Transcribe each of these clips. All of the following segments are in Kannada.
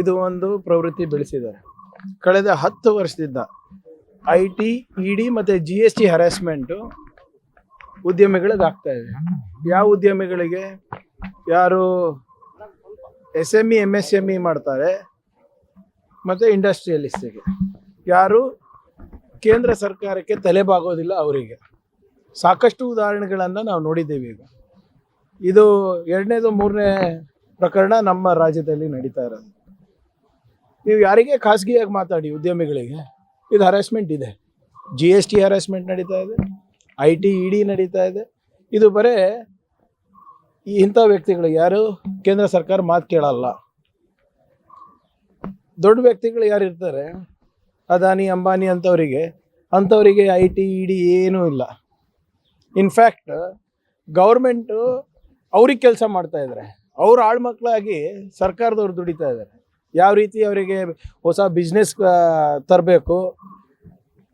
ಇದು ಒಂದು ಪ್ರವೃತ್ತಿ ಬೆಳೆಸಿದ್ದಾರೆ. ಕಳೆದ ಹತ್ತು ವರ್ಷದಿಂದ ಐ ಟಿ, ಇ ಡಿ ಮತ್ತು ಜಿ ಎಸ್ ಟಿ ಹರಾಸ್ಮೆಂಟು ಉದ್ಯಮಿಗಳಿಗಾಗ್ತಾ ಇದೆ. ಯಾವ ಉದ್ಯಮಿಗಳಿಗೆ? ಯಾರು S M E M S M E ಮಾಡ್ತಾರೆ ಮತ್ತು ಇಂಡಸ್ಟ್ರಿಯಲಿಸ್ಟಿಗೆ. ಯಾರು ಕೇಂದ್ರ ಸರ್ಕಾರಕ್ಕೆ ತಲೆಬಾಗೋದಿಲ್ಲ ಅವರಿಗೆ. ಸಾಕಷ್ಟು ಉದಾಹರಣೆಗಳನ್ನು ನಾವು ನೋಡಿದ್ದೀವಿ ಈಗ. ಇದು ಎರಡನೇದು, ಮೂರನೇ ಪ್ರಕರಣ ನಮ್ಮ ರಾಜ್ಯದಲ್ಲಿ ನಡೀತಾ ಇರೋದು. ನೀವು ಯಾರಿಗೆ ಖಾಸಗಿಯಾಗಿ ಮಾತಾಡಿ ಉದ್ಯಮಿಗಳಿಗೆ? ಇದು ಹರಾಸ್ಮೆಂಟ್ ಇದೆ. ಜಿ ಎಸ್ ಟಿ ಹರಾಸ್ಮೆಂಟ್ ನಡೀತಾ ಇದೆ. ಐ ಟಿ ಇ ಡಿ ನಡೀತಾ ಇದೆ. ಇದು ಬರೀ ಇಂಥ ವ್ಯಕ್ತಿಗಳು ಯಾರು? ಕೇಂದ್ರ ಸರ್ಕಾರ ಮಾತು ಕೇಳಲ್ಲ. ದೊಡ್ಡ ವ್ಯಕ್ತಿಗಳು ಯಾರು ಇರ್ತಾರೆ? ಅದಾನಿ, ಅಂಬಾನಿ ಅಂಥವರಿಗೆ ಅಂಥವರಿಗೆ ಐ ಟಿ ಇ ಡಿ ಏನೂ ಇಲ್ಲ. ಇನ್ಫ್ಯಾಕ್ಟ್ ಗೌರ್ಮೆಂಟು ಅವ್ರಿಗೆ ಕೆಲಸ ಮಾಡ್ತಾಯಿದ್ದಾರೆ ಅವ್ರ ಆಳ್ಮಕ್ಳಾಗಿ ಸರ್ಕಾರದವ್ರು ದುಡಿತಾ ಇದ್ದಾರೆ ಯಾವ ರೀತಿ ಅವರಿಗೆ ಹೊಸ ಬಿಸ್ನೆಸ್ ತರಬೇಕು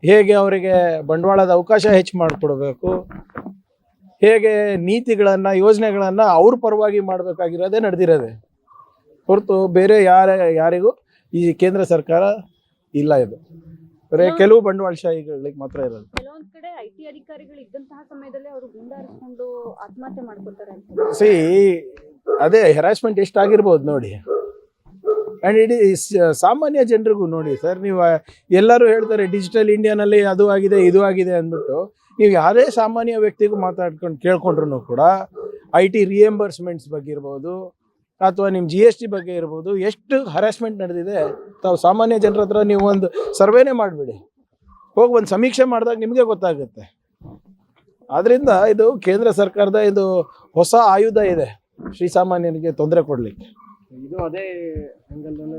ಹೇಗೆ ಅವರಿಗೆ ಬಂಡವಾಳದ ಅವಕಾಶ ಹೆಚ್ಚು ಮಾಡಿಕೊಡ್ಬೇಕು ಹೇಗೆ ನೀತಿಗಳನ್ನು ಯೋಜನೆಗಳನ್ನು ಅವ್ರ ಪರವಾಗಿ ಮಾಡಬೇಕಾಗಿರೋದೇ ನಡೆದಿರೋದೆ. ಹೊರತು ಬೇರೆ ಯಾರ ಯಾರಿಗೂ ಈ ಕೇಂದ್ರ ಸರ್ಕಾರ ಇಲ್ಲ ಇದು. ಬರೀ ಕೆಲವು ಬಂಡವಾಳಶಾಹಿಗಳಿಗೆ ಮಾತ್ರ ಇರೋದು. ಕೆಲವೊಂದ್ ಕಡೆ ಐ ಟಿ ಅಧಿಕಾರಿಗಳು ಇದ್ದಂತಹ ಸಮಯದಲ್ಲಿ ಅವರು ಗುಂಡಾರಿಸ್ಕೊಂಡು ಆತ್ಮಹತ್ಯೆ ಮಾಡ್ಕೊತಾರೆ ಅಂತ. ಸಿ ಅದೇ ಹೆರಾಸ್ಮೆಂಟ್ ಎಷ್ಟಾಗಿರ್ಬೋದು ನೋಡಿ. ಆ್ಯಂಡ್ ಇಡೀ ಸ- ಸಾಮಾನ್ಯ ಜನರಿಗೂ ನೋಡಿ ಸರ್ ನೀವು ಎಲ್ಲರೂ ಹೇಳ್ತಾರೆ ಡಿಜಿಟಲ್ ಇಂಡಿಯಾನಲ್ಲಿ ಅದು ಆಗಿದೆ, ಇದು ಆಗಿದೆ ಅಂದ್ಬಿಟ್ಟು ನೀವು ಯಾವುದೇ ಸಾಮಾನ್ಯ ವ್ಯಕ್ತಿಗೂ ಮಾತಾಡ್ಕೊಂಡು ಕೇಳ್ಕೊಂಡ್ರು ಕೂಡ ಐ ಟಿ ರಿಯಂಬರ್ಸ್ಮೆಂಟ್ಸ್ ಬಗ್ಗೆ ಇರ್ಬೋದು ಅಥವಾ ನಿಮ್ಮ ಜಿ ಎಸ್ ಟಿ ಬಗ್ಗೆ ಇರ್ಬೋದು ಎಷ್ಟು ಹರಾಸ್ಮೆಂಟ್ ನಡೆದಿದೆ, ತಾವು ಸಾಮಾನ್ಯ ಜನರ ಹತ್ರ ನೀವು ಒಂದು ಸರ್ವೇನೇ ಮಾಡಿಬಿಡಿ. ಹೋಗಿ ಒಂದು ಸಮೀಕ್ಷೆ ಮಾಡಿದಾಗ ನಿಮಗೆ ಗೊತ್ತಾಗುತ್ತೆ. ಆದ್ದರಿಂದ ಇದು ಕೇಂದ್ರ ಸರ್ಕಾರದ ಇದು ಹೊಸ ಆಯುಧ ಇದೆ ಶ್ರೀಸಾಮಾನ್ಯನಿಗೆ ತೊಂದರೆ ಕೊಡಲಿಕ್ಕೆ. ಇದು ಅದೇ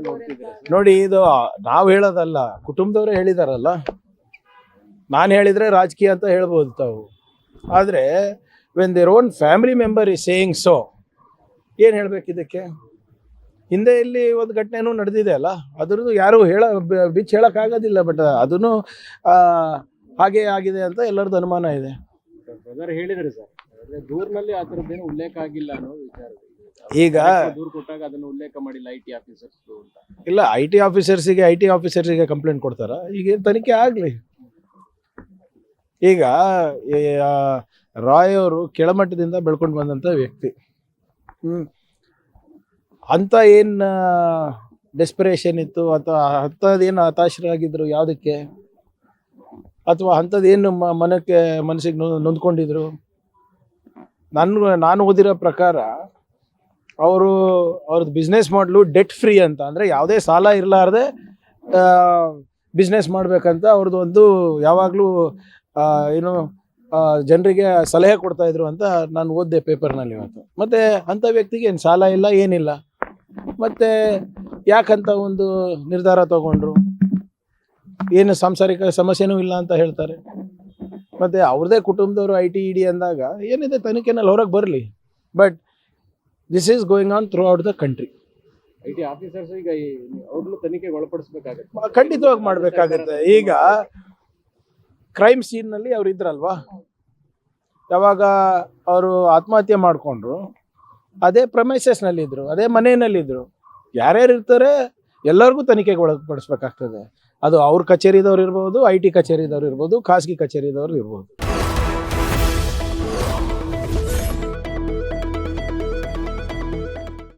ನೋಡ್ತಿದ್ದೀರಾ ಸರ್? ನೋಡಿ ಇದು ನಾವು ಹೇಳೋದಲ್ಲ ಕುಟುಂಬದವರೇ ಹೇಳಿದಾರಲ್ಲ? ನಾನು ಹೇಳಿದರೆ ರಾಜಕೀಯ ಅಂತ ಹೇಳ್ಬೋದು ತಾವು. ಆದರೆ when their own family member ಈ ಸೇಯಿಂಗ್ ಸೋ ಏನು ಹೇಳ್ಬೇಕು ಇದಕ್ಕೆ? ಹಿಂದೆ ಇಲ್ಲಿ ಒಂದು ಘಟನೆನೂ ನಡೆದಿದೆ ಅಲ್ಲ? ಅದ್ರದ್ದು ಯಾರು ಹೇಳ ಬಿಚ್ಚ ಬಿಚ್ಚಿ ಹೇಳೋಕ್ಕಾಗೋದಿಲ್ಲ ಬಟ್ ಅದನ್ನು ಹಾಗೆ ಆಗಿದೆ ಅಂತ ಎಲ್ಲರದ್ದು ಅನುಮಾನ ಇದೆ. ಬ್ರದರ್ ಹೇಳಿದ್ರು ಸರ್ ದೂರಿನಲ್ಲಿ ದೂರ್ನಲ್ಲಿ ಆ ಥರದ್ದೇನು ಉಲ್ಲೇಖ ಆಗಿಲ್ಲ ಅನ್ನೋ ವಿಚಾರ ಈಗ ದೂರು ಕೊಟ್ಟಾಗ ಅದನ್ನು ಉಲ್ಲೇಖ ಮಾಡಿಲ್ಲ ಐ ಟಿ ಆಫೀಸರ್ಸ್ ಅಂತ. ಇಲ್ಲ ಐ ಟಿ ಆಫೀಸರ್ಸಿಗೆ ಐ ಟಿ ಆಫೀಸರ್ಸಿಗೆ ಕಂಪ್ಲೇಂಟ್ ಕೊಡ್ತಾರ? ಈಗ ತನಿಖೆ ಆಗಲಿ? ಈಗ ರಾಯ್ ಅವರು ಕೆಳಮಟ್ಟದಿಂದ ಬೆಳ್ಕೊಂಡು ಬಂದಂಥ ವ್ಯಕ್ತಿ. ಹ್ಮ್. ಅಂಥ ಏನು ಡೆಸ್ಪಿರೇಷನ್ ಇತ್ತು? ಅಥವಾ ಅಂಥದ್ದೇನು ಹತಾಶರಾಗಿದ್ರು ಯಾವುದಕ್ಕೆ? ಅಥವಾ ಅಂಥದ್ದೇನು ಮ ಮನಕ್ಕೆ ಮನಸ್ಸಿಗೆ ನೊಂದ್ಕೊಂಡಿದ್ರು? ನನ್ನ ನಾನು ಓದಿರೋ ಪ್ರಕಾರ ಅವರು ಅವ್ರದ್ದು ಬಿಸ್ನೆಸ್ ಮಾಡಲು ಡೆಟ್ ಫ್ರೀ ಅಂತ. ಅಂದರೆ ಯಾವುದೇ ಸಾಲ ಇರಲಾರ್ದೆ ಬಿಸ್ನೆಸ್ ಮಾಡಬೇಕಂತ ಅವ್ರದ್ದು ಒಂದು ಯಾವಾಗಲೂ ಏನು ಜನರಿಗೆ ಸಲಹೆ ಕೊಡ್ತಾ ಇದ್ರು ಅಂತ ನಾನು ಓದಿದೆ ಪೇಪರ್ನಲ್ಲಿ ಇವತ್ತು. ಮತ್ತು ಅಂಥ ವ್ಯಕ್ತಿಗೆ ಏನು ಸಾಲ ಇಲ್ಲ, ಏನಿಲ್ಲ. ಮತ್ತು ಯಾಕಂತ ಒಂದು ನಿರ್ಧಾರ ತಗೊಂಡ್ರು? ಏನು ಸಾಂಸಾರಿಕ ಸಮಸ್ಯೆನೂ ಇಲ್ಲ ಅಂತ ಹೇಳ್ತಾರೆ. ಮತ್ತು ಅವ್ರದೇ ಕುಟುಂಬದವರು ಐ ಟಿ ಇ ಡಿ ಅಂದಾಗ ಏನಿದೆ, ತನಿಖೆನಲ್ಲಿ ಹೊರಗೆ ಬರಲಿ. But this is going on throughout the country I T officers ಈಗ ಅವ್ರನ್ನು ಅವ್ರನ್ನೂ ತನಿಖೆಗೆ ಒಳಪಡಿಸ್ಬೇಕಾಗತ್ತೆ ಖಂಡಿತವಾಗಿ ಮಾಡಬೇಕಾಗುತ್ತೆ. ಈಗ ಕ್ರೈಮ್ ಸೀನ್ನಲ್ಲಿ ಅವ್ರು ಇದ್ರಲ್ವಾ? ಯಾವಾಗ ಅವರು ಆತ್ಮಹತ್ಯೆ ಮಾಡಿಕೊಂಡ್ರು ಅದೇ ಪ್ರಮೇಸಸ್ನಲ್ಲಿದ್ದರು ಅದೇ ಮನೆಯಲ್ಲಿದ್ದರು ಯಾರ್ಯಾರು ಇರ್ತಾರೆ ಎಲ್ಲರಿಗೂ ತನಿಖೆಗೆ ಒಳಪಡಿಸ್ಬೇಕಾಗ್ತದೆ ಅದು ಅವ್ರ ಕಚೇರಿದವ್ರು ಇರ್ಬೋದು ಐ ಟಿ ಕಚೇರಿದವ್ರು ಇರ್ಬೋದು ಖಾಸಗಿ ಕಚೇರಿದವ್ರು ಇರ್ಬೋದು.